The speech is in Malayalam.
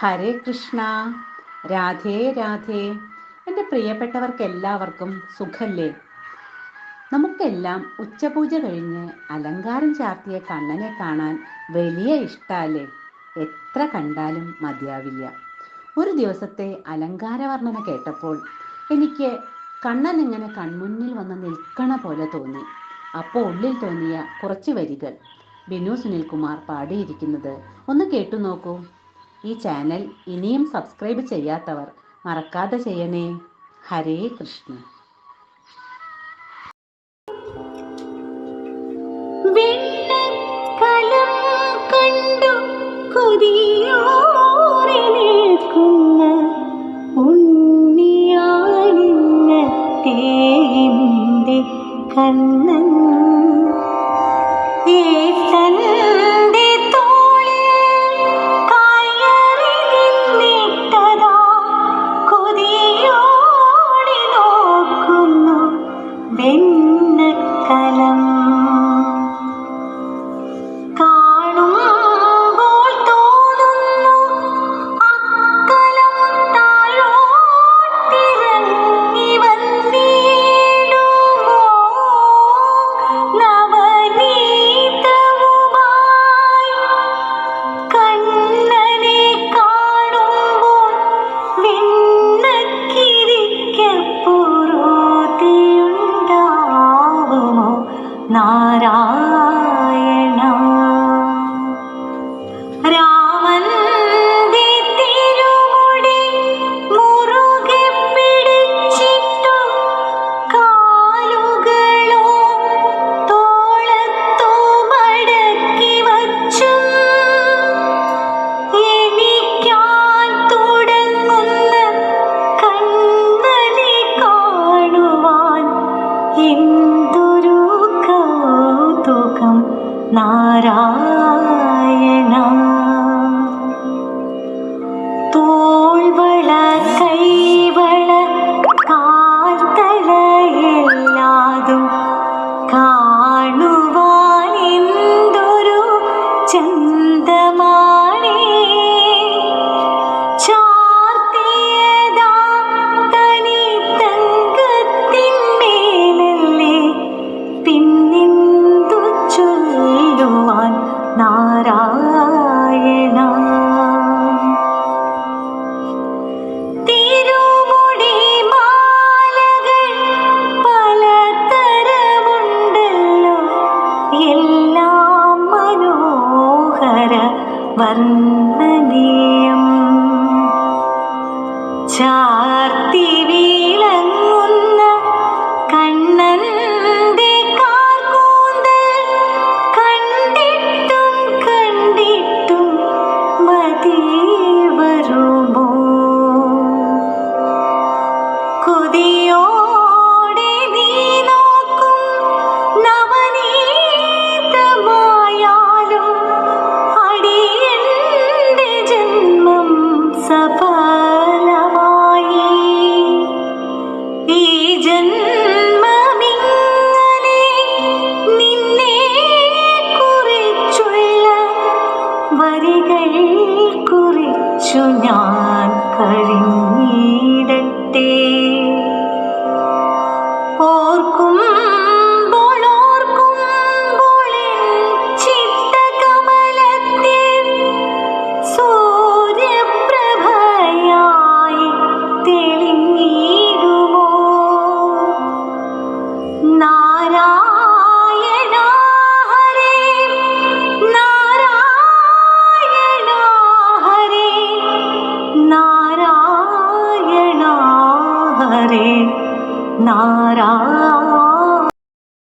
ഹരേ കൃഷ്ണ. രാധേ രാധേ. എന്റെ പ്രിയപ്പെട്ടവർക്ക് എല്ലാവർക്കും സുഖല്ലേ? നമുക്കെല്ലാം ഉച്ചപൂജ കഴിഞ്ഞ് അലങ്കാരം ചാർത്തിയ കണ്ണനെ കാണാൻ വലിയ ഇഷ്ടമല്ലേ എത്ര കണ്ടാലും മതിയാവില്ല. ഒരു ദിവസത്തെ അലങ്കാര വർണന കേട്ടപ്പോൾ എനിക്ക് കണ്ണൻ ഇങ്ങനെ കൺമുന്നിൽ വന്ന് നിൽക്കണ പോലെ തോന്നി. അപ്പോൾ ഉള്ളിൽ തോന്നിയ കുറച്ച് വരികൾ. ബിനു സുനിൽകുമാർ പാടിയിരിക്കുന്നത് ഒന്ന് കേട്ടു നോക്കൂ. ഈ ചാനൽ ഇനിയും സബ്സ്ക്രൈബ് ചെയ്യാത്തവർ മറക്കാതെ ചെയ്യണേ. ഹരേ കൃഷ്ണ. വെണ്ണക്കലം കണ്ടു കണ്ണൻ നാരായണ നാരായണ. കാണുവാൻ എന്തൊരു ചന്തമാണേ じゃあ。നാരായണ